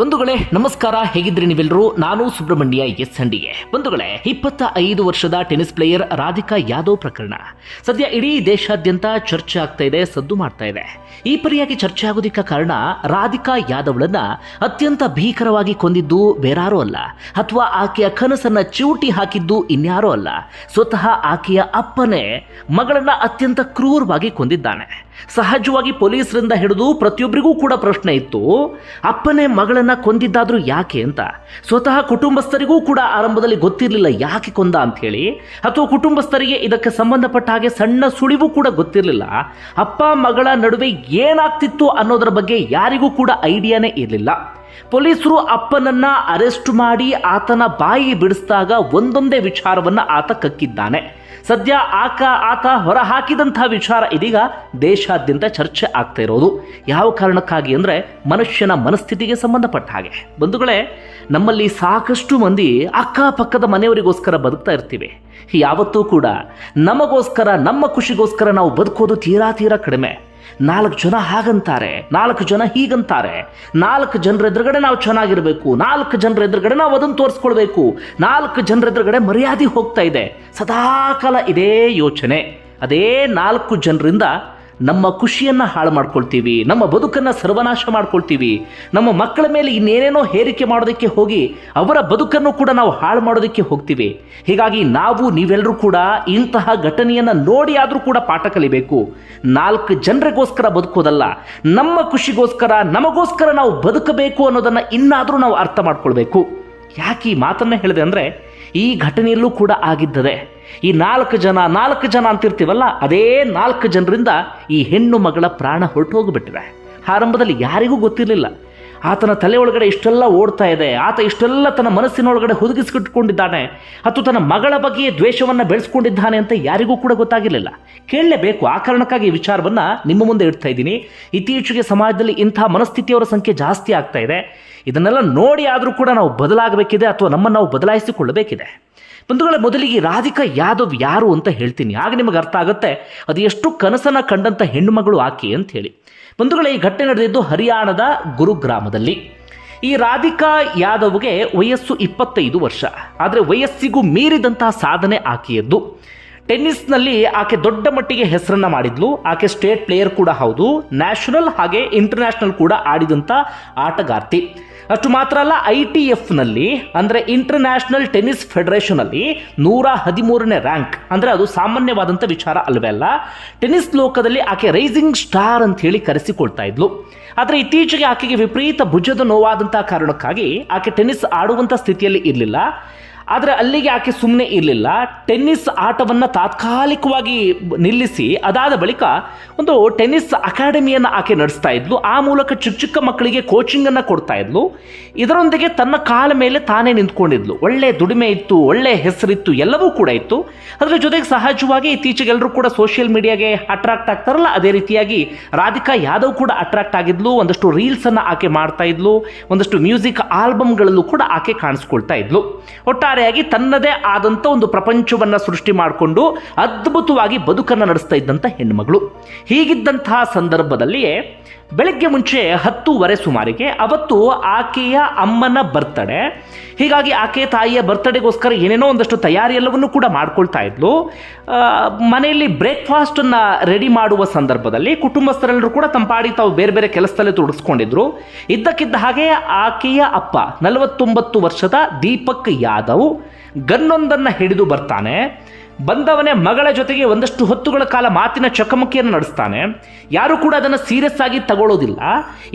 ಬಂಧುಗಳೇ, ನಮಸ್ಕಾರ. ಹೇಗಿದ್ರಿ ನೀವೆಲ್ಲರೂ ನಾನು ಸುಬ್ರಹ್ಮಣ್ಯ ಎಸ್ ಹಂಡಿಗೆ. ಬಂಧುಗಳೇ ಇಪ್ಪತ್ತ ಐದು ವರ್ಷದ ಟೆನಿಸ್ ಪ್ಲೇಯರ್ ರಾಧಿಕಾ ಯಾದವ್ ಪ್ರಕರಣ. ಸದ್ಯ ಇಡೀ ದೇಶಾದ್ಯಂತ ಚರ್ಚೆ ಆಗ್ತಾ ಇದೆ, ಸದ್ದು ಮಾಡ್ತಾ ಇದೆ. ಈ ಪರಿಯಾಗಿ ಚರ್ಚೆ ಆಗೋದಿಕ್ಕ ಕಾರಣ ರಾಧಿಕಾ ಯಾದವ್ಳನ್ನ ಅತ್ಯಂತ ಭೀಕರವಾಗಿ ಕೊಂದಿದ್ದು ಬೇರಾರೂ ಅಲ್ಲ. ಅಥವಾ ಆಕೆಯ ಕನಸನ್ನ ಚೂಟಿ ಹಾಕಿದ್ದು ಇನ್ಯಾರೋ ಅಲ್ಲ. ಸ್ವತಃ ಆಕೆಯ ಅಪ್ಪನೇ ಮಗಳನ್ನ ಅತ್ಯಂತ ಕ್ರೂರವಾಗಿ ಕೊಂದಿದ್ದಾನೆ. ಸಹಜವಾಗಿ ಪೊಲೀಸರಿಂದ ಹಿಡಿದು ಪ್ರತಿಯೊಬ್ಬರಿಗೂ ಕೂಡ ಪ್ರಶ್ನೆ ಇತ್ತು, ಅಪ್ಪನೇ ಮಗಳನ್ನ ಕೊಂದಿದ್ದಾದ್ರೂ ಯಾಕೆ ಅಂತ. ಸ್ವತಃ ಕುಟುಂಬಸ್ಥರಿಗೂ ಕೂಡ ಆರಂಭದಲ್ಲಿ ಗೊತ್ತಿರಲಿಲ್ಲ ಯಾಕೆ ಕೊಂದ ಅಂತ ಹೇಳಿ ಅಥವಾ ಕುಟುಂಬಸ್ಥರಿಗೆ ಇದಕ್ಕೆ ಸಂಬಂಧಪಟ್ಟ ಹಾಗೆ ಸಣ್ಣ ಸುಳಿವು ಕೂಡ ಗೊತ್ತಿರಲಿಲ್ಲ. ಅಪ್ಪ ಮಗಳ ನಡುವೆ ಏನಾಗ್ತಿತ್ತು ಅನ್ನೋದರ ಬಗ್ಗೆ ಯಾರಿಗೂ ಕೂಡ ಐಡಿಯಾನೇ ಇರಲಿಲ್ಲ. ಪೊಲೀಸರು ಅಪ್ಪನನ್ನ ಅರೆಸ್ಟ್ ಮಾಡಿ ಆತನ ಬಾಯಿ ಬಿಡಿಸಿದಾಗ ಒಂದೊಂದೇ ವಿಚಾರವನ್ನ ಆತ ಕಕ್ಕಿದ್ದಾನೆ. ಸದ್ಯ ಆಕ ಆತ ಹೊರ ಹಾಕಿದಂತಹ ವಿಚಾರ ಇದೀಗ ದೇಶಾದ್ಯಂತ ಚರ್ಚೆ ಆಗ್ತಾ ಇರೋದು. ಯಾವ ಕಾರಣಕ್ಕಾಗಿ ಅಂದರೆ ಮನುಷ್ಯನ ಮನಸ್ಥಿತಿಗೆ ಸಂಬಂಧಪಟ್ಟ ಹಾಗೆ. ಬಂಧುಗಳೇ, ನಮ್ಮಲ್ಲಿ ಸಾಕಷ್ಟು ಮಂದಿ ಅಕ್ಕಪಕ್ಕದ ಮನೆಯವರಿಗೋಸ್ಕರ ಬದುಕ್ತಾ ಇರ್ತೀವಿ. ಯಾವತ್ತೂ ಕೂಡ ನಮಗೋಸ್ಕರ, ನಮ್ಮ ಖುಷಿಗೋಸ್ಕರ ನಾವು ಬದುಕೋದು ತೀರಾ ತೀರಾ ಕಡಿಮೆ. ನಾಲ್ಕು ಜನ ಹಾಗಂತಾರೆ, ನಾಲ್ಕು ಜನ ಹೀಗಂತಾರೆ. ನಾಲ್ಕು ಜನರ ಎದುರುಗಡೆ ನಾವು ಚೆನ್ನಾಗಿರಬೇಕು, ನಾಲ್ಕು ಜನರ ಎದುರುಗಡೆ ನಾವು ಅದನ್ನು ತೋರಿಸ್ಕೊಳ್ಬೇಕು, ನಾಲ್ಕು ಜನರ ಎದುರುಗಡೆ ಮರ್ಯಾದೆ ಹೋಗ್ತಾ ಇದೆ. ಸದಾಕಾಲ ಇದೇ ಯೋಚನೆ. ಅದೇ ನಾಲ್ಕು ಜನರಿಂದ ನಮ್ಮ ಖುಷಿಯನ್ನು ಹಾಳು ಮಾಡ್ಕೊಳ್ತೀವಿ, ನಮ್ಮ ಬದುಕನ್ನು ಸರ್ವನಾಶ ಮಾಡ್ಕೊಳ್ತೀವಿ, ನಮ್ಮ ಮಕ್ಕಳ ಮೇಲೆ ಇನ್ನೇನೇನೋ ಹೇರಿಕೆ ಮಾಡೋದಕ್ಕೆ ಹೋಗಿ ಅವರ ಬದುಕನ್ನು ಕೂಡ ನಾವು ಹಾಳು ಮಾಡೋದಕ್ಕೆ ಹೋಗ್ತೀವಿ. ಹೀಗಾಗಿ ನಾವು ನೀವೆಲ್ಲರೂ ಕೂಡ ಇಂತಹ ಘಟನೆಯನ್ನು ನೋಡಿ ಆದರೂ ಕೂಡ ಪಾಠ ಕಲಿಬೇಕು. ನಾಲ್ಕು ಜನರಿಗೋಸ್ಕರ ಬದುಕೋದಲ್ಲ, ನಮ್ಮ ಖುಷಿಗೋಸ್ಕರ, ನಮಗೋಸ್ಕರ ನಾವು ಬದುಕಬೇಕು ಅನ್ನೋದನ್ನು ಇನ್ನಾದರೂ ನಾವು ಅರ್ಥ ಮಾಡ್ಕೊಳ್ಬೇಕು. ಯಾಕೆ ಈ ಮಾತನ್ನು ಹೇಳಿದೆ ಅಂದರೆ ಈ ಘಟನೆಯಲ್ಲೂ ಕೂಡ ಆಗಿದ್ದದೆ ಈ ನಾಲ್ಕು ಜನ ನಾಲ್ಕು ಜನ ಅಂತಿರ್ತೀವಲ್ಲ, ಅದೇ ನಾಲ್ಕು ಜನರಿಂದ ಈ ಹೆಣ್ಣು ಮಗಳ ಪ್ರಾಣ ಹೊರಟು ಹೋಗಿಬಿಟ್ಟಿದೆ ಆರಂಭದಲ್ಲಿ ಯಾರಿಗೂ ಗೊತ್ತಿರಲಿಲ್ಲ. ಆತನ ತಲೆ ಒಳಗಡೆ ಇಷ್ಟೆಲ್ಲ ಓಡ್ತಾ ಇದೆ. ಆತ ಇಷ್ಟೆಲ್ಲ ತನ್ನ ಮನಸ್ಸಿನೊಳಗಡೆ ಹುದುಗಿಸಿಟ್ಕೊಂಡಿದ್ದಾನೆ ಅಥವಾ ತನ್ನ ಮಗಳ ಬಗ್ಗೆ ದ್ವೇಷವನ್ನು ಬೆಳೆಸ್ಕೊಂಡಿದ್ದಾನೆ ಅಂತ ಯಾರಿಗೂ ಕೂಡ ಗೊತ್ತಾಗಿರಲಿಲ್ಲ. ಕೇಳಲೇಬೇಕು. ಆ ಕಾರಣಕ್ಕಾಗಿ ಈ ವಿಚಾರವನ್ನು ನಿಮ್ಮ ಮುಂದೆ ಇಡ್ತಾ ಇದ್ದೀನಿ. ಇತ್ತೀಚೆಗೆ ಸಮಾಜದಲ್ಲಿ ಇಂಥ ಮನಸ್ಥಿತಿಯವರ ಸಂಖ್ಯೆ ಜಾಸ್ತಿ ಆಗ್ತಾ ಇದೆ. ಇದನ್ನೆಲ್ಲ ನೋಡಿ ಆದರೂ ಕೂಡ ನಾವು ಬದಲಾಗಬೇಕಿದೆ ಅಥವಾ ನಮ್ಮನ್ನು ನಾವು ಬದಲಾಯಿಸಿಕೊಳ್ಳಬೇಕಿದೆ. ಬಂಧುಗಳ ಮೊದಲಿಗೆ ರಾಧಿಕಾ ಯಾದವ್ ಯಾರು ಅಂತ ಹೇಳ್ತೀನಿ. ಆಗ ನಿಮಗೆ ಅರ್ಥ ಆಗುತ್ತೆ, ಅದು ಎಷ್ಟು ಕನಸನ್ನ ಕಂಡಂಥ ಹೆಣ್ಣುಮಗಳು ಆಕೆ ಅಂತ ಹೇಳಿ. ಬಂಧುಗಳ, ಈ ಘಟನೆ ನಡೆದಿದ್ದು ಹರಿಯಾಣದ ಗುರುಗ್ರಾಮದಲ್ಲಿ. ಈ ರಾಧಿಕಾ ಯಾದವ್ಗೆ ವಯಸ್ಸು ಇಪ್ಪತ್ತೈದು ವರ್ಷ. ಆದರೆ ವಯಸ್ಸಿಗೂ ಮೀರಿದಂತಹ ಸಾಧನೆ ಆಕೆಯದ್ದು. ಟೆನ್ನಿಸ್ನಲ್ಲಿ ಆಕೆ ದೊಡ್ಡ ಮಟ್ಟಿಗೆ ಹೆಸರನ್ನ ಮಾಡಿದ್ಲು. ಆಕೆ ಸ್ಟೇಟ್ ಪ್ಲೇಯರ್ ಕೂಡ ಹೌದು. ನ್ಯಾಷನಲ್ ಹಾಗೆ ಇಂಟರ್ನ್ಯಾಷನಲ್ ಕೂಡ ಆಡಿದಂಥ ಆಟಗಾರ್ತಿ. ಅಷ್ಟು ಮಾತ್ರ ಅಲ್ಲ, ಐ ಟಿ ಎಫ್ನಲ್ಲಿ ಅಂದರೆ ಇಂಟರ್ನ್ಯಾಷನಲ್ ಟೆನ್ನಿಸ್ ಫೆಡರೇಷನಲ್ಲಿ ನೂರ ಹದಿಮೂರನೇ ರ್ಯಾಂಕ್. ಅಂದರೆ ಅದು ಸಾಮಾನ್ಯವಾದಂಥ ವಿಚಾರ ಅಲ್ವೇ ಅಲ್ಲ. ಟೆನ್ನಿಸ್ ಲೋಕದಲ್ಲಿ ಆಕೆ ರೈಸಿಂಗ್ ಸ್ಟಾರ್ ಅಂತ ಹೇಳಿ ಕರೆಸಿಕೊಳ್ತಾ ಇದ್ಲು. ಆದರೆ ಇತ್ತೀಚೆಗೆ ಆಕೆಗೆ ವಿಪರೀತ ಭುಜದ ನೋವಾದಂಥ ಕಾರಣಕ್ಕಾಗಿ ಆಕೆ ಟೆನ್ನಿಸ್ ಆಡುವಂಥ ಸ್ಥಿತಿಯಲ್ಲಿ ಇರಲಿಲ್ಲ. ಆದರೆ ಅಲ್ಲಿಗೆ ಆಕೆ ಸುಮ್ಮನೆ ಇರಲಿಲ್ಲ. ಟೆನ್ನಿಸ್ ಆಟವನ್ನು ತಾತ್ಕಾಲಿಕವಾಗಿ ನಿಲ್ಲಿಸಿ, ಅದಾದ ಬಳಿಕ ಒಂದು ಟೆನ್ನಿಸ್ ಅಕಾಡೆಮಿಯನ್ನು ಆಕೆ ನಡೆಸ್ತಾ ಇದ್ಲು. ಆ ಮೂಲಕ ಚಿಕ್ಕ ಚಿಕ್ಕ ಮಕ್ಕಳಿಗೆ ಕೋಚಿಂಗನ್ನು ಕೊಡ್ತಾ ಇದ್ಲು. ಇದರೊಂದಿಗೆ ತನ್ನ ಕಾಲ ಮೇಲೆ ತಾನೇ ನಿಂತ್ಕೊಂಡಿದ್ಲು. ಒಳ್ಳೆ ದುಡಿಮೆ ಇತ್ತು, ಒಳ್ಳೆ ಹೆಸರಿತ್ತು, ಎಲ್ಲವೂ ಕೂಡ ಇತ್ತು. ಅದರ ಜೊತೆಗೆ ಸಹಜವಾಗಿ ಇತ್ತೀಚೆಗೆ ಎಲ್ಲರೂ ಕೂಡ ಸೋಷಿಯಲ್ ಮೀಡಿಯಾಗೆ ಅಟ್ರಾಕ್ಟ್ ಆಗ್ತಾರಲ್ಲ, ಅದೇ ರೀತಿಯಾಗಿ ರಾಧಿಕಾ ಯಾದವ್ ಕೂಡ ಅಟ್ರಾಕ್ಟ್ ಆಗಿದ್ಲು. ಒಂದಷ್ಟು ರೀಲ್ಸನ್ನು ಆಕೆ ಮಾಡ್ತಾ ಇದ್ಲು. ಒಂದಷ್ಟು ಮ್ಯೂಸಿಕ್ ಆಲ್ಬಮ್ಗಳಲ್ಲೂ ಕೂಡ ಆಕೆ ಕಾಣಿಸ್ಕೊಳ್ತಾ ಇದ್ಲು. ಒಟ್ಟಾರೆಯಾಗಿ ತನ್ನದೇ ಆದಂಥ ಒಂದು ಪ್ರಪಂಚವನ್ನು ಸೃಷ್ಟಿ ಮಾಡಿಕೊಂಡು ಅದ್ಭುತವಾಗಿ ಬದುಕನ್ನು ನಡೆಸ್ತಾ ಇದ್ದಂಥ ಹೆಣ್ಣುಮಗಳು ಹೀಗಿದ್ದಂತಹ ಸಂದರ್ಭದಲ್ಲಿಯೇ ಬೆಳಗ್ಗೆ ಮುಂಚೆ ಹತ್ತೂವರೆ ಸುಮಾರಿಗೆ ಅವತ್ತು ಆಕೆಯ ಅಮ್ಮನ ಬರ್ತಡೆ ಹೀಗಾಗಿ ಆಕೆ ತಾಯಿಯ ಬರ್ತಡೆಗೋಸ್ಕರ ಏನೇನೋ ಒಂದಷ್ಟು ತಯಾರಿ ಎಲ್ಲವನ್ನೂ ಕೂಡ ಮಾಡ್ಕೊಳ್ತಾ ಇದ್ಲು. ಮನೆಯಲ್ಲಿ ಬ್ರೇಕ್ಫಾಸ್ಟನ್ನು ರೆಡಿ ಮಾಡುವ ಸಂದರ್ಭದಲ್ಲಿ ಕುಟುಂಬಸ್ಥರೆಲ್ಲರೂ ಕೂಡ ತಂಪಾಡಿ ತಾವು ಬೇರೆ ಬೇರೆ ಕೆಲಸದಲ್ಲಿ ತೊಡಗಿಸ್ಕೊಂಡಿದ್ರು. ಇದ್ದಕ್ಕಿದ್ದ ಹಾಗೆ ಆಕೆಯ ಅಪ್ಪ ನಲವತ್ತೊಂಬತ್ತು ವರ್ಷದ ದೀಪಕ್ ಯಾದವ್ ಗನ್ನೊಂದನ್ನು ಹಿಡಿದು ಬರ್ತಾನೆ. ಬಂದವನೇ ಮಗಳ ಜೊತೆಗೆ ಒಂದಷ್ಟು ಹೊತ್ತುಗಳ ಕಾಲ ಮಾತಿನ ಚಕಮಕಿಯನ್ನು ನಡೆಸ್ತಾನೆ. ಯಾರು ಕೂಡ ಅದನ್ನು ಸೀರಿಯಸ್ ಆಗಿ ತಗೊಳ್ಳೋದಿಲ್ಲ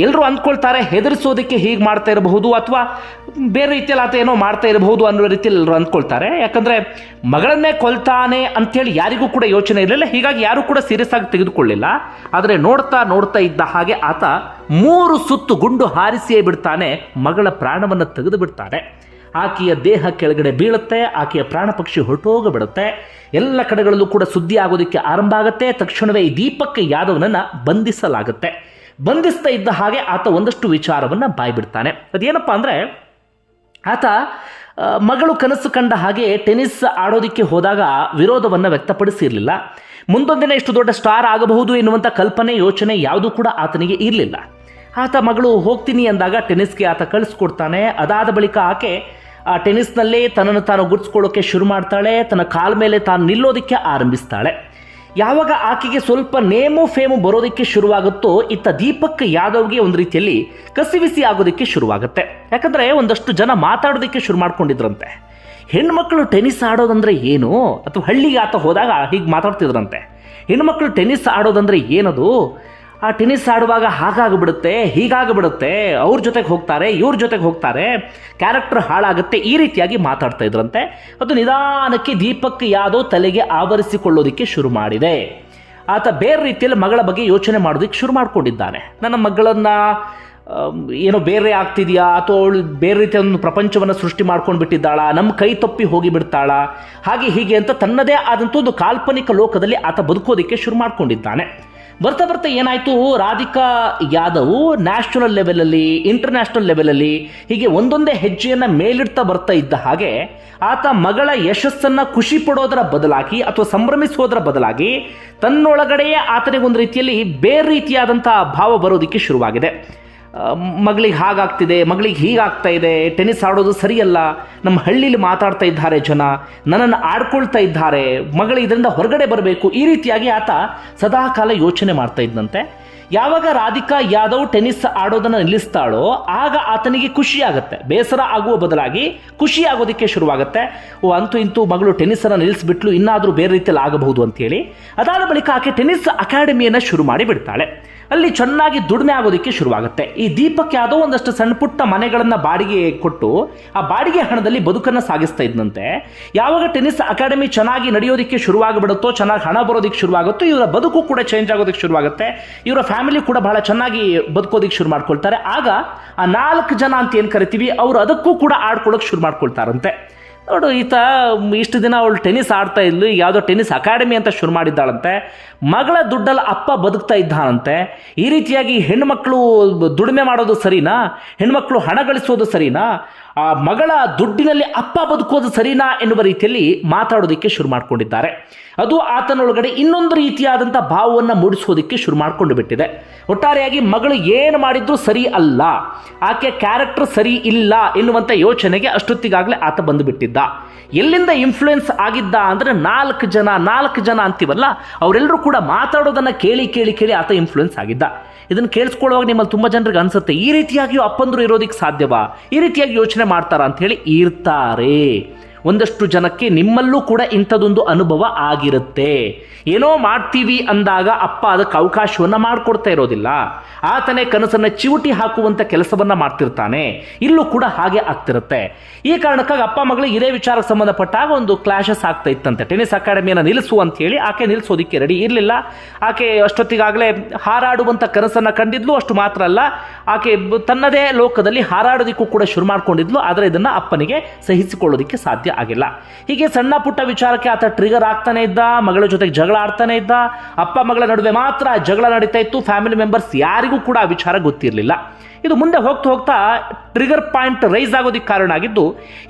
ಎಲ್ಲರೂ ಅಂದ್ಕೊಳ್ತಾರೆ, ಹೆದರಿಸೋದಕ್ಕೆ ಹೀಗೆ ಮಾಡ್ತಾ ಇರಬಹುದು ಅಥವಾ ಬೇರೆ ರೀತಿಯಲ್ಲಿ ಆತ ಏನೋ ಮಾಡ್ತಾ ಇರಬಹುದು ಅನ್ನೋ ರೀತಿಯಲ್ಲಿ ಎಲ್ಲರೂ ಅಂದ್ಕೊಳ್ತಾರೆ. ಯಾಕಂದರೆ ಮಗಳನ್ನೇ ಕೊಲ್ತಾನೆ ಅಂಥೇಳಿ ಯಾರಿಗೂ ಕೂಡ ಯೋಚನೆ ಇರಲಿಲ್ಲ. ಹೀಗಾಗಿ ಯಾರೂ ಕೂಡ ಸೀರಿಯಸ್ ಆಗಿ ತೆಗೆದುಕೊಳ್ಳಿಲ್ಲ. ಆದರೆ ನೋಡ್ತಾ ನೋಡ್ತಾ ಇದ್ದ ಹಾಗೆ ಆತ ಮೂರು ಸುತ್ತು ಗುಂಡು ಹಾರಿಸಿಯೇ ಬಿಡ್ತಾನೆ ಮಗಳ ಪ್ರಾಣವನ್ನು ತೆಗೆದು ಬಿಡ್ತಾನೆ. ಆಕೆಯ ದೇಹ ಕೆಳಗಡೆ ಬೀಳುತ್ತೆ, ಆಕೆಯ ಪ್ರಾಣ ಪಕ್ಷಿ ಹೊರಟೋಗಿಬಿಡುತ್ತೆ. ಎಲ್ಲ ಕಡೆಗಳಲ್ಲೂ ಕೂಡ ಸುದ್ದಿ ಆಗೋದಕ್ಕೆ ಆರಂಭ ಆಗುತ್ತೆ. ತಕ್ಷಣವೇ ಈ ದೀಪಕ್ ಯಾದವನನ್ನು ಬಂಧಿಸಲಾಗುತ್ತೆ. ಬಂಧಿಸ್ತಾ ಇದ್ದ ಹಾಗೆ ಆತ ಒಂದಷ್ಟು ವಿಚಾರವನ್ನು ಬಾಯ್ಬಿಡ್ತಾನೆ. ಅದೇನಪ್ಪ ಅಂದರೆ, ಆತ ಮಗಳು ಕನಸು ಕಂಡ ಹಾಗೆ ಟೆನಿಸ್ ಆಡೋದಕ್ಕೆ ಹೋದಾಗ ವಿರೋಧವನ್ನು ವ್ಯಕ್ತಪಡಿಸಿರಲಿಲ್ಲ. ಮುಂದೊಂದಿನ ಇಷ್ಟು ದೊಡ್ಡ ಸ್ಟಾರ್ ಆಗಬಹುದು ಎನ್ನುವಂಥ ಕಲ್ಪನೆ, ಯೋಚನೆ ಯಾವುದೂ ಕೂಡ ಆತನಿಗೆ ಇರಲಿಲ್ಲ. ಆತ, ಮಗಳು ಹೋಗ್ತೀನಿ ಅಂದಾಗ ಟೆನಿಸ್ಗೆ ಆತ ಕಳಿಸ್ಕೊಡ್ತಾನೆ. ಅದಾದ ಬಳಿಕ ಆಕೆ ಆ ಟೆನಿಸ್ನಲ್ಲಿ ತನ್ನನ್ನು ತಾನು ಗುರ್ಸ್ಕೊಳ್ಳೋಕೆ ಶುರು ಮಾಡ್ತಾಳೆ, ತನ್ನ ಕಾಲ ಮೇಲೆ ತಾನು ನಿಲ್ಲೋದಕ್ಕೆ ಆರಂಭಿಸ್ತಾಳೆ. ಯಾವಾಗ ಆಕೆಗೆ ಸ್ವಲ್ಪ ನೇಮು, ಫೇಮು ಬರೋದಕ್ಕೆ ಶುರುವಾಗುತ್ತೋ, ಇತ್ತ ದೀಪಕ್ ಯಾದವ್ಗೆ ಒಂದು ರೀತಿಯಲ್ಲಿ ಕಸಿವಿಸಿ ಆಗೋದಕ್ಕೆ ಶುರುವಾಗುತ್ತೆ. ಯಾಕಂದ್ರೆ ಒಂದಷ್ಟು ಜನ ಮಾತಾಡೋದಕ್ಕೆ ಶುರು ಮಾಡ್ಕೊಂಡಿದ್ರಂತೆ. ಹೆಣ್ಮಕ್ಳು ಟೆನ್ನಿಸ್ ಆಡೋದಂದ್ರೆ ಏನು? ಅಥವಾ ಹಳ್ಳಿಗೆ ಆತ ಹೋದಾಗ ಹೀಗೆ ಮಾತಾಡ್ತಿದ್ರಂತೆ. ಹೆಣ್ಮಕ್ಳು ಟೆನ್ನಿಸ್ ಆಡೋದಂದ್ರೆ ಏನದು? ಆ ಟೆನಿಸ್ ಆಡುವಾಗ ಹಾಗಾಗ್ಬಿಡುತ್ತೆ, ಹೀಗಾಗ್ಬಿಡುತ್ತೆ, ಅವ್ರ ಜೊತೆಗೆ ಹೋಗ್ತಾರೆ, ಇವ್ರ ಜೊತೆಗೆ ಹೋಗ್ತಾರೆ, ಕ್ಯಾರೆಕ್ಟರ್ ಹಾಳಾಗುತ್ತೆ ಈ ರೀತಿಯಾಗಿ ಮಾತಾಡ್ತಾ ಇದ್ರಂತೆ. ಮತ್ತು ನಿಧಾನಕ್ಕೆ ದೀಪಕ್ ಯಾದವ್ ತಲೆಗೆ ಆವರಿಸಿಕೊಳ್ಳೋದಕ್ಕೆ ಶುರು ಮಾಡಿದೆ. ಆತ ಬೇರೆ ರೀತಿಯಲ್ಲಿ ಮಗಳ ಬಗ್ಗೆ ಯೋಚನೆ ಮಾಡೋದಕ್ಕೆ ಶುರು ಮಾಡಿಕೊಂಡಿದ್ದಾನೆ. ನನ್ನ ಮಗಳನ್ನು ಏನೋ ಬೇರೆ ಆಗ್ತಿದೆಯಾ, ಅಥವಾ ಅವಳು ಬೇರೆ ರೀತಿಯ ಒಂದು ಪ್ರಪಂಚವನ್ನು ಸೃಷ್ಟಿ ಮಾಡ್ಕೊಂಡು ಬಿಟ್ಟಿದ್ದಾಳ ನಮ್ಮ ಕೈ ತಪ್ಪಿ ಹೋಗಿಬಿಡ್ತಾಳ, ಹಾಗೆ ಹೀಗೆ ಅಂತ ತನ್ನದೇ ಆದಂಥ ಒಂದು ಕಾಲ್ಪನಿಕ ಲೋಕದಲ್ಲಿ ಆತ ಬದುಕೋದಕ್ಕೆ ಶುರು ಮಾಡ್ಕೊಂಡಿದ್ದಾನೆ. ಬರ್ತಾ ಬರ್ತಾ ಏನಾಯಿತು? ರಾಧಿಕಾ ಯಾದವ್ ನ್ಯಾಷನಲ್ ಲೆವೆಲಲ್ಲಿ ಇಂಟರ್ನ್ಯಾಷನಲ್ ಲೆವೆಲಲ್ಲಿ ಹೀಗೆ ಒಂದೊಂದೇ ಹೆಜ್ಜೆಯನ್ನು ಮೇಲಿಡ್ತಾ ಬರ್ತಾ ಇದ್ದ ಹಾಗೆ ಆತ ಮಗಳ ಯಶಸ್ಸನ್ನು ಖುಷಿ ಪಡೋದರ ಬದಲಾಗಿ ಅಥವಾ ಸಂಭ್ರಮಿಸೋದರ ಬದಲಾಗಿ ತನ್ನೊಳಗಡೆಯೇ ಆತನಿಗೊಂದು ರೀತಿಯಲ್ಲಿ ಬೇರೆ ರೀತಿಯಾದಂಥ ಭಾವ ಬರೋದಕ್ಕೆ ಶುರುವಾಗಿದೆ. ಮಗಳಿಗೆ ಹಾಗಾಗ್ತಿದೆ, ಮಗಳಿಗೆ ಹೀಗಾಗ್ತಾ ಇದೆ, ಟೆನಿಸ್ ಆಡೋದು ಸರಿಯಲ್ಲ, ನಮ್ಮ ಹಳ್ಳಿಲಿ ಮಾತಾಡ್ತಾ ಇದ್ದಾರೆ ಜನ, ನನ್ನನ್ನು ಆಡ್ಕೊಳ್ತಾ ಇದ್ದಾರೆ, ಮಗಳು ಇದರಿಂದ ಹೊರಗಡೆ ಬರಬೇಕು, ಈ ರೀತಿಯಾಗಿ ಆತ ಸದಾ ಕಾಲ ಯೋಚನೆ ಮಾಡ್ತಾ ಇದ್ದಂತೆ ಯಾವಾಗ ರಾಧಿಕಾ ಯಾದವ್ ಟೆನಿಸ್ ಆಡೋದನ್ನು ನಿಲ್ಲಿಸ್ತಾಳೋ, ಆಗ ಆತನಿಗೆ ಖುಷಿಯಾಗುತ್ತೆ. ಬೇಸರ ಆಗುವ ಬದಲಾಗಿ ಖುಷಿ ಆಗೋದಕ್ಕೆ ಶುರುವಾಗುತ್ತೆ. ಓ, ಅಂತೂ ಇಂತೂ ಮಗಳು ಟೆನಿಸನ್ನು ನಿಲ್ಲಿಸ್ಬಿಟ್ಲು, ಇನ್ನಾದರೂ ಬೇರೆ ರೀತಿಯಲ್ಲಿ ಆಗಬಹುದು ಅಂತೇಳಿ. ಅದಾದ ಬಳಿಕ ಆಕೆ ಟೆನಿಸ್ ಅಕಾಡೆಮಿಯನ್ನು ಶುರು ಮಾಡಿ ಬಿಡ್ತಾಳೆ. ಅಲ್ಲಿ ಚೆನ್ನಾಗಿ ದುಡಿಮೆ ಆಗೋದಕ್ಕೆ ಶುರುವಾಗುತ್ತೆ. ಈ ದೀಪಕ್ ಯಾವುದೋ ಒಂದಷ್ಟು ಸಣ್ಣ ಪುಟ್ಟ ಮನೆಗಳನ್ನು ಬಾಡಿಗೆ ಕೊಟ್ಟು ಆ ಬಾಡಿಗೆ ಹಣದಲ್ಲಿ ಬದುಕನ್ನು ಸಾಗಿಸ್ತಾ ಇದ್ದಂತೆ ಯಾವಾಗ ಟೆನಿಸ್ ಅಕಾಡೆಮಿ ಚೆನ್ನಾಗಿ ನಡೆಯೋದಕ್ಕೆ ಶುರುವಾಗಿಬಿಡುತ್ತೋ, ಚೆನ್ನಾಗಿ ಹಣ ಬರೋದಕ್ಕೆ ಶುರುವಾಗುತ್ತೋ, ಇವರ ಬದುಕು ಕೂಡ ಚೇಂಜ್ ಆಗೋದಕ್ಕೆ ಶುರುವಾಗುತ್ತೆ. ಇವರ ಫ್ಯಾಮಿಲಿ ಕೂಡ ಬಹಳ ಚೆನ್ನಾಗಿ ಬದುಕೋದಕ್ಕೆ ಶುರು ಮಾಡ್ಕೊಳ್ತಾರೆ. ಆಗ ಆ ನಾಲ್ಕು ಜನ ಅಂತ ಏನು ಕರಿತೀವಿ, ಅವರು ಅದಕ್ಕೂ ಕೂಡ ಆಡ್ಕೊಳ್ಳೋಕೆ ಶುರು ಮಾಡ್ಕೊಳ್ತಾರಂತೆ. ನೋಡು, ಈತ ಇಷ್ಟು ದಿನ ಅವಳು ಟೆನಿಸ್ ಆಡ್ತಾ ಇದ್ಲು ಯಾವುದೋ ಟೆನಿಸ್ ಅಕಾಡೆಮಿ ಅಂತ ಶುರು ಮಾಡಿದ್ದಾಳಂತೆ. ಮಗಳ ದುಡ್ಡಲ್ಲಿ ಅಪ್ಪ ಬದುಕ್ತಾ ಇದ್ದಾನಂತೆ. ಈ ರೀತಿಯಾಗಿ ಹೆಣ್ಮಕ್ಳು ದುಡಿಮೆ ಮಾಡೋದು ಸರಿನಾ? ಹೆಣ್ಮಕ್ಳು ಹಣ ಗಳಿಸೋದು ಸರಿನಾ? ಆ ಮಗಳ ದುಡ್ಡಿನಲ್ಲಿ ಅಪ್ಪ ಬದುಕೋದು ಸರಿನಾ ಎನ್ನುವ ರೀತಿಯಲ್ಲಿ ಮಾತಾಡೋದಕ್ಕೆ ಶುರು ಮಾಡಿಕೊಂಡಿದ್ದಾರೆ. ಅದು ಆತನೊಳಗಡೆ ಇನ್ನೊಂದು ರೀತಿಯಾದಂಥ ಭಾವವನ್ನು ಮೂಡಿಸೋದಕ್ಕೆ ಶುರು ಮಾಡಿಕೊಂಡು ಬಿಟ್ಟಿದೆ. ಒಟ್ಟಾರೆಯಾಗಿ ಮಗಳು ಏನು ಮಾಡಿದ್ರು ಸರಿ ಅಲ್ಲ, ಆಕೆ ಕ್ಯಾರೆಕ್ಟರ್ ಸರಿ ಇಲ್ಲ ಎನ್ನುವಂಥ ಯೋಚನೆಗೆ ಅಷ್ಟೊತ್ತಿಗಾಗಲೇ ಆತ ಬಂದುಬಿಟ್ಟಿದ್ದ ಎಲ್ಲಿಂದ ಇನ್ಫ್ಲುಯೆನ್ಸ್ ಆಗಿದ್ದ ಅಂದರೆ ನಾಲ್ಕು ಜನ ನಾಲ್ಕು ಜನ ಅಂತೀವಲ್ಲ ಅವರೆಲ್ಲರೂ ಕೂಡ ಮಾತಾಡೋದನ್ನು ಕೇಳಿ ಕೇಳಿ ಕೇಳಿ ಆತ ಇನ್ಫ್ಲುಯೆನ್ಸ್ ಆಗಿದ್ದ. ಇದನ್ನು ಕೇಳಿಸ್ಕೊಳ್ಳುವಾಗ ನಿಮ್ಮಲ್ಲಿ ತುಂಬ ಜನರಿಗೆ ಅನಿಸುತ್ತೆ, ಈ ರೀತಿಯಾಗಿಯೂ ಅಪ್ಪಂದರು ಇರೋದಕ್ಕೆ ಸಾಧ್ಯವಾ? ಈ ರೀತಿಯಾಗಿ ಯೋಚನೆ ಮಾಡ್ತಾರಾ ಅಂತ ಹೇಳಿ, ಇರ್ತಾರೆ. ಒಂದಷ್ಟು ಜನಕ್ಕೆ ನಿಮ್ಮಲ್ಲೂ ಕೂಡ ಇಂಥದೊಂದು ಅನುಭವ ಆಗಿರುತ್ತೆ. ಏನೋ ಮಾಡ್ತೀವಿ ಅಂದಾಗ ಅಪ್ಪ ಅದಕ್ಕೆ ಅವಕಾಶವನ್ನು ಮಾಡಿಕೊಡ್ತಾ ಇರೋದಿಲ್ಲ. ಆತನೇ ಕನಸನ್ನು ಚಿವುಟಿ ಹಾಕುವಂಥ ಕೆಲಸವನ್ನು ಮಾಡ್ತಿರ್ತಾನೆ. ಇಲ್ಲೂ ಕೂಡ ಹಾಗೆ ಆಗ್ತಿರುತ್ತೆ. ಈ ಕಾರಣಕ್ಕಾಗಿ ಅಪ್ಪ ಮಗಳಿಗೆ ಇದೇ ವಿಚಾರಕ್ಕೆ ಸಂಬಂಧಪಟ್ಟಾಗ ಒಂದು ಕ್ಲಾಶಸ್ ಆಗ್ತಾ ಇತ್ತಂತೆ. ಟೆನ್ನಿಸ್ ಅಕಾಡೆಮಿಯನ್ನು ನಿಲ್ಲಿಸು ಅಂತ ಹೇಳಿ ಆಕೆ ನಿಲ್ಲಿಸೋದಕ್ಕೆ ರೆಡಿ ಇರಲಿಲ್ಲ. ಆಕೆ ಅಷ್ಟೊತ್ತಿಗಾಗಲೇ ಹಾರಾಡುವಂಥ ಕನಸನ್ನು ಕಂಡಿದ್ಲು. ಅಷ್ಟು ಮಾತ್ರ ಅಲ್ಲ, ಆಕೆ ತನ್ನದೇ ಲೋಕದಲ್ಲಿ ಹಾರಾಡೋದಕ್ಕೂ ಕೂಡ ಶುರು ಮಾಡ್ಕೊಂಡಿದ್ಲು. ಆದರೆ ಇದನ್ನು ಅಪ್ಪನಿಗೆ ಸಹಿಸಿಕೊಳ್ಳೋದಕ್ಕೆ ಸಾಧ್ಯ ಆಗಿಲ್ಲ. ಹೀಗೆ ಸಣ್ಣ ಪುಟ್ಟ ವಿಚಾರಕ್ಕೆ ಆತ ಟ್ರಿಗರ್ ಆಗ್ತಾನೆ ಇದ್ದ, ಮಗಳ ಜೊತೆಗೆ ಜಗಳ ಆಡ್ತಾನೆ ಇದ್ದ. ಅಪ್ಪ, ಮಗಳ ನಡುವೆ ಮಾತ್ರ ಜಗಳ ನಡೀತಾ ಇತ್ತು. ಫ್ಯಾಮಿಲಿ ಮೆಂಬರ್ಸ್ ಯಾರಿಗೂ ಕೂಡ ಆ ವಿಚಾರ ಗೊತ್ತಿರಲಿಲ್ಲ. ಇದು ಮುಂದೆ ಹೋಗ್ತಾ ಹೋಗ್ತಾ ಟ್ರಿಗರ್ ಪಾಯಿಂಟ್ ರೈಸ್ ಆಗೋದಕ್ಕೆ ಕಾರಣ ಆಗಿದ್ದು,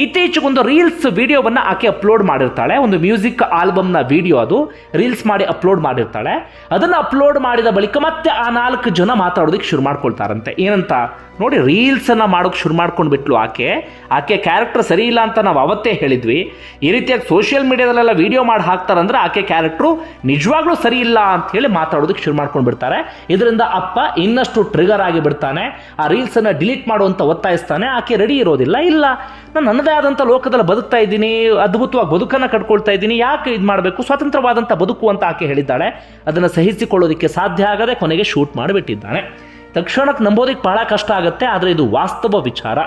ಇತ್ತೀಚೆಗೊಂದು ರೀಲ್ಸ್ ವಿಡಿಯೋವನ್ನು ಆಕೆ ಅಪ್ಲೋಡ್ ಮಾಡಿರ್ತಾಳೆ. ಒಂದು ಮ್ಯೂಸಿಕ್ ಆಲ್ಬಮ್ನ ವಿಡಿಯೋ ಅದು. ರೀಲ್ಸ್ ಮಾಡಿ ಅಪ್ಲೋಡ್ ಮಾಡಿರ್ತಾಳೆ. ಅದನ್ನು ಅಪ್ಲೋಡ್ ಮಾಡಿದ ಬಳಿಕ ಮತ್ತೆ ಆ ನಾಲ್ಕು ಜನ ಮಾತಾಡೋದಕ್ಕೆ ಶುರು ಮಾಡ್ಕೊಳ್ತಾರಂತೆ. ಏನಂತ? ನೋಡಿ ರೀಲ್ಸನ್ನು ಮಾಡೋಕೆ ಶುರು ಮಾಡ್ಕೊಂಡು ಬಿಟ್ಲು ಆಕೆ. ಆಕೆ ಕ್ಯಾರೆಕ್ಟರ್ ಸರಿ ಇಲ್ಲ ಅಂತ ನಾವು ಅವತ್ತೇ ಹೇಳಿದ್ವಿ. ಈ ರೀತಿಯಾಗಿ ಸೋಷಿಯಲ್ ಮೀಡಿಯಾದಲ್ಲೆಲ್ಲ ವಿಡಿಯೋ ಮಾಡಿ ಹಾಕ್ತಾರಂದ್ರೆ ಆಕೆ ಕ್ಯಾರೆಕ್ಟ್ರು ನಿಜವಾಗ್ಲೂ ಸರಿ ಇಲ್ಲ ಅಂತ ಹೇಳಿ ಮಾತಾಡೋದಕ್ಕೆ ಶುರು ಮಾಡ್ಕೊಂಡು ಬಿಡ್ತಾರೆ ಇದರಿಂದ ಅಪ್ಪ ಇನ್ನಷ್ಟು ಟ್ರಿಗರ್ ಆಗಿ ಬಿಡ್ತಾನೆ. ಆ ರೀಲ್ಸನ್ನು ಡಿಲೀಟ್ ಮಾಡುವಂತ ಒತ್ತಾಯಿಸ್ತಾನೆ ಆಕೆ ರೆಡಿ ಇರೋದಿಲ್ಲ. ಇಲ್ಲ, ನಾನು ನನ್ನದೇ ಆದಂಥ ಲೋಕದಲ್ಲಿ ಬದುಕ್ತಾ ಇದ್ದೀನಿ, ಅದ್ಭುತವಾಗಿ ಬದುಕನ್ನು ಕಟ್ಕೊಳ್ತಾ ಇದ್ದೀನಿ, ಯಾಕೆ ಇದು ಮಾಡಬೇಕು? ಸ್ವತಂತ್ರವಾದಂಥ ಬದುಕು ಅಂತ ಆಕೆ ಹೇಳಿದ್ದಾಳೆ. ಅದನ್ನು ಸಹಿಸಿಕೊಳ್ಳೋದಕ್ಕೆ ಸಾಧ್ಯ ಆಗದೆ ಕೊನೆಗೆ ಶೂಟ್ ಮಾಡಿಬಿಟ್ಟಿದ್ದಾನೆ. ತಕ್ಷಣಕ್ಕೆ ನಂಬೋದಕ್ಕೆ ಬಹಳ ಕಷ್ಟ ಆಗುತ್ತೆ, ಆದರೆ ಇದು ವಾಸ್ತವ ವಿಚಾರ.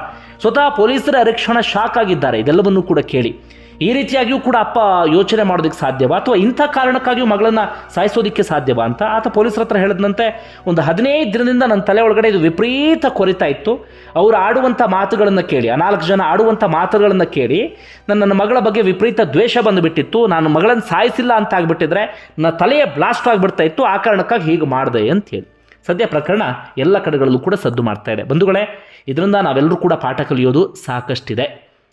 ಸ್ವತಃ ಪೊಲೀಸರ ಅರಕ್ಷಣ ಶಾಕ್ ಆಗಿದ್ದಾರೆ, ಇದೆಲ್ಲವನ್ನೂ ಕೂಡ ಕೇಳಿ. ಈ ರೀತಿಯಾಗಿಯೂ ಕೂಡ ಅಪ್ಪ ಯೋಚನೆ ಮಾಡೋದಕ್ಕೆ ಸಾಧ್ಯವಾ? ಅಥವಾ ಇಂಥ ಕಾರಣಕ್ಕಾಗಿಯೂ ಮಗಳನ್ನ ಸಾಯಿಸೋದಕ್ಕೆ ಸಾಧ್ಯವಾ ಅಂತ ಆತ ಪೊಲೀಸರ ಹತ್ರ ಹೇಳಿದಂತೆ ಒಂದು ಹದಿನೈದು ದಿನದಿಂದ ನನ್ನ ತಲೆ ಒಳಗಡೆ ಇದು ವಿಪರೀತ ಕೊರಿತಾ ಇತ್ತು. ಅವರು ಆಡುವಂಥ ಮಾತುಗಳನ್ನು ಕೇಳಿ, ಆ ನಾಲ್ಕು ಜನ ಆಡುವಂಥ ಮಾತುಗಳನ್ನು ಕೇಳಿ ನನ್ನ ನನ್ನ ಮಗಳ ಬಗ್ಗೆ ವಿಪರೀತ ದ್ವೇಷ ಬಂದುಬಿಟ್ಟಿತ್ತು. ನಾನು ಮಗಳನ್ನು ಸಾಯಿಸಿಲ್ಲ ಅಂತ ಆಗಿಬಿಟ್ಟಿದ್ರೆ ನನ್ನ ತಲೆಯೇ ಬ್ಲಾಸ್ಟ್ ಆಗಿಬಿಡ್ತಾ ಇತ್ತು. ಆ ಕಾರಣಕ್ಕಾಗಿ ಹೀಗೆ ಮಾಡಿದೆ ಅಂತ ಹೇಳಿ. ಸದ್ಯ ಪ್ರಕರಣ ಎಲ್ಲ ಕಡೆಗಳಲ್ಲೂ ಕೂಡ ಸದ್ದು ಮಾಡ್ತಾ ಇದೆ. ಬಂಧುಗಳೇ, ಇದರಿಂದ ನಾವೆಲ್ಲರೂ ಕೂಡ ಪಾಠ ಕಲಿಯೋದು ಸಾಕಷ್ಟಿದೆ.